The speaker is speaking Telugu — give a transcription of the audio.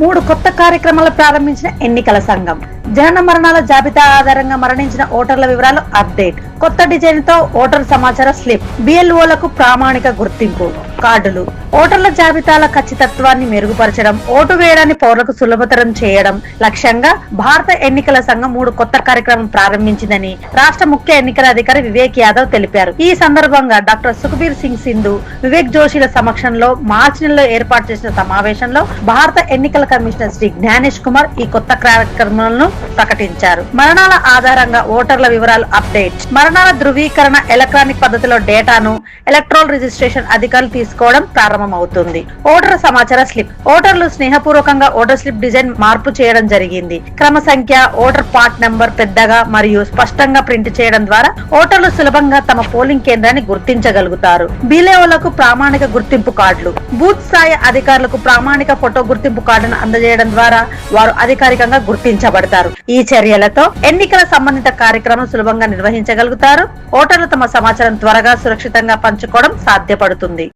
మూడు కొత్త కార్యక్రమాలు ప్రారంభించిన ఎన్నికల సంఘం. జనన మరణాల జాబితా ఆధారంగా మరణించిన ఓటర్ల వివరాలు అప్డేట్. కొత్త డిజైన్తో ఓటర్ సమాచార స్లిప్. బిఎల్ఓలకు ప్రామాణిక గుర్తింపు. కార్డులు. ఓటర్ల జాబితాల ఖచ్చితత్వాన్ని మెరుగుపరచడం ఓటు వేయడాన్ని పౌరులకు సులభతరం చేయడం లక్ష్యంగా భారత ఎన్నికల సంఘం మూడు కొత్త కార్యక్రమం ప్రారంభించిందని రాష్ట్ర ముఖ్య ఎన్నికల అధికారి వివేక్ యాదవ్ తెలిపారు. ఈ సందర్భంగా డాక్టర్ సుఖబీర్ సింగ్ సింధు వివేక్ జోషిల సమక్షంలో మార్చి నెలలో ఏర్పాటు చేసిన సమావేశంలో భారత ఎన్నికల కమిషనర్ శ్రీ జ్ఞానేష్ కుమార్ ఈ కొత్త కార్యక్రమాలను ప్రకటించారు. మరణాల ఆధారంగా ఓటర్ల వివరాలు అప్డేట్. మరణాల ధృవీకరణ ఎలక్ట్రానిక్ పద్ధతిలో డేటాను ఎలక్ట్రోల్ రిజిస్ట్రేషన్ అధికారులు తీసుకోవడం ప్రారంభమవుతుంది. ఓటర్ సమాచార స్లిప్. ఓటర్లు స్నేహపూర్వకంగా ఓటర్ స్లిప్ డిజైన్ మార్పు చేయడం జరిగింది. క్రమ సంఖ్య ఓటర్ పార్ట్ నంబర్ పెద్దగా మరియు స్పష్టంగా ప్రింట్ చేయడం ద్వారా ఓటర్లు సులభంగా తమ పోలింగ్ కేంద్రాన్ని గుర్తించగలుగుతారు. బీలేఓలకు ప్రామాణిక గుర్తింపు కార్డులు. బూత్ స్థాయి అధికారులకు ప్రామాణిక ఫోటో గుర్తింపు కార్డును అందజేయడం ద్వారా వారు అధికారికంగా గుర్తించబడతారు. ఈ చర్యలతో ఎన్నికల సంబంధిత కార్యక్రమం సులభంగా నిర్వహించగలుగుతారు. ఓటర్లు తమ సమాచారం త్వరగా సురక్షితంగా పంచుకోవడం సాధ్యపడుతుంది.